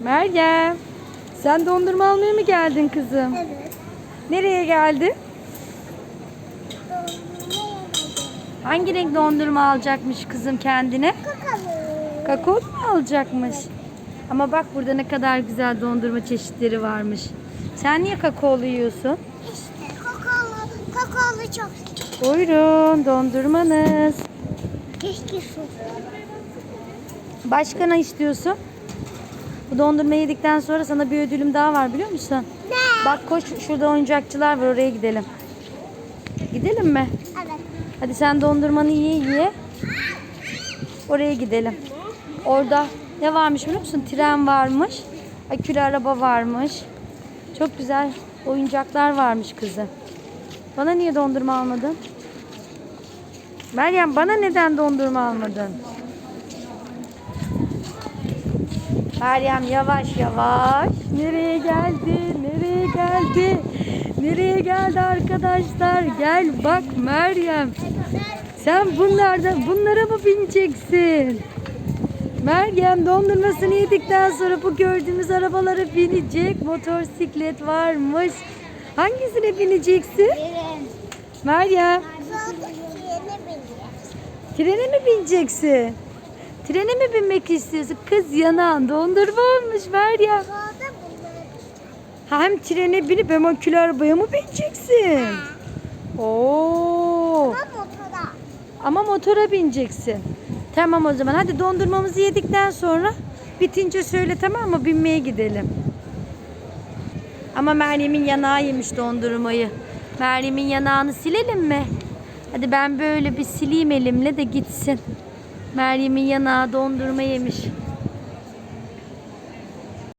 Meryem, sen dondurma almaya mı geldin kızım? Evet. Nereye geldi? Hangi renk dondurma alacakmış kızım kendine? Kakalı. Kakao mu alacakmış? Ama bak burada ne kadar güzel dondurma çeşitleri varmış. Sen niye kakaolu yiyorsun? İşte kakalı. Kakalı çok. Buyurun dondurmanız. Keşke su. Başka ne istiyorsun? Bu dondurma yedikten sonra sana bir ödülüm daha var biliyor musun? Ne? Bak koş şurada oyuncakçılar var oraya gidelim. Gidelim mi? Evet. Hadi sen dondurmanı ye ye. Oraya gidelim. Orada ne varmış biliyor musun? Tren varmış. Akülü araba varmış. Çok güzel oyuncaklar varmış kızı. Bana niye dondurma almadın? Meryem bana neden dondurma almadın? Meryem yavaş yavaş. Nereye geldi? Nereye geldi? Nereye geldi arkadaşlar? Gel bak Meryem. Sen bunlardan bunlara mı bineceksin? Meryem dondurmasını yedikten sonra bu gördüğümüz arabalara binecek. Motosiklet varmış. Hangisine bineceksin? Meryem trene mi bineceksin? Trene mi binmek istiyorsun? Kız yanan dondurma olmuş. Sonra bunları Hem trene binip hem akülü arabaya mı bineceksin? Oo. Ama motora. Ama motora bineceksin. Tamam o zaman. Hadi dondurmamızı yedikten sonra bitince söyle tamam mı? Binmeye gidelim. Ama Meryem'in yanağı yemiş dondurmayı. Meryem'in yanağını silelim mi? Hadi ben böyle bir sileyim elimle de gitsin. Meryem'in yanağı dondurma yemiş.